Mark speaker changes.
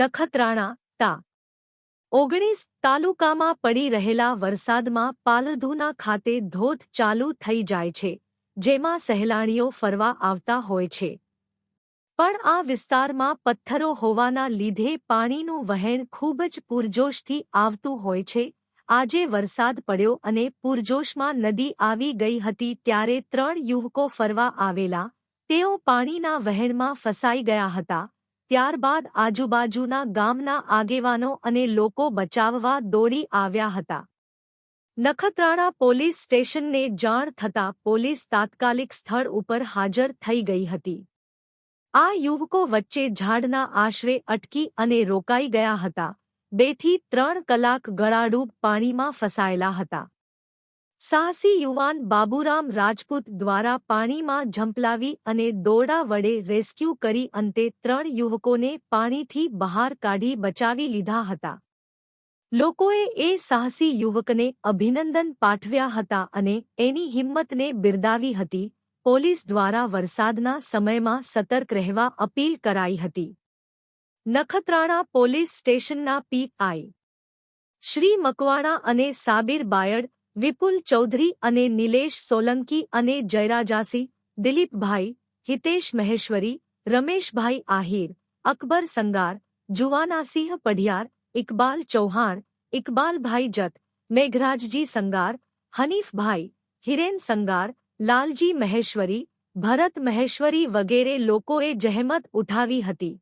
Speaker 1: નખત્રાણા, તા. ઓગણીસ તાલુકામાં પડી રહેલા વરસાદમાં પાલધુના ખાતે ધોધ ચાલુ થઈ જાય છે, જેમાં સહેલાણીઓ ફરવા આવતા હોય છે. પણ આ વિસ્તારમાં પથ્થરો હોવાના લીધે પાણીનું વહેણ ખૂબ જ પૂરજોશથી આવતું હોય છે. આજે વરસાદ પડ્યો અને પૂરજોશમાં નદી આવી ગઈ હતી ત્યારે ત્રણ યુવકો ફરવા આવેલા. તેઓ પાણીના વહેણમાં ફસાઈ ગયા હતા. ત્યારબાદ આજુબાજુના ગામના આગેવાનો અને લોકો બચાવવા દોડી આવ્યા હતા. નખત્રાણા પોલીસ સ્ટેશનને જાણ થતાં પોલીસ તાત્કાલિક સ્થળ ઉપર હાજર થઈ ગઈ હતી. આ યુવકો વચ્ચે ઝાડના આશરે અટકી અને રોકાઈ ગયા હતા. બેથી ત્રણ કલાક ગળાડૂબ પાણીમાં ફસાયેલા હતા. સાહસી યુવાન બાબુરામ રાજપૂત દ્વારા પાણીમાં ઝંપલાવી અને દોરડા વડે રેસ્ક્યુ કરી અંતે ત્રણ યુવકોને પાણીથી બહાર કાઢી બચાવી લીધા હતા. લોકોએ એ સાહસી યુવકને અભિનંદન પાઠવ્યા હતા અને એની હિંમતને બિરદાવી હતી. પોલીસ દ્વારા વરસાદના સમયમાં સતર્ક રહેવા અપીલ કરાઈ હતી. નખત્રાણા પોલીસ સ્ટેશનના પીઆઈ શ્રી મકવાણા અને સાબિર બાયડ વિપુલ ચૌધરી અને નિલેશ સોલંકી અને જયરાજાસી દિલીપભાઈ હિતેશ મહેશ્વરી રમેશભાઈ આહિર અકબર સંગાર જુવાનાસિંહ પઢિયાર ઇકબાલ ચૌહાણ ઇકબાલભાઈ જત મેઘરાજજી સંગાર હનીફભાઈ હિરેન સંગાર લાલજી મહેશ્વરી ભરત મહેશ્વરી વગેરે લોકોએ જહેમત ઉઠાવી હતી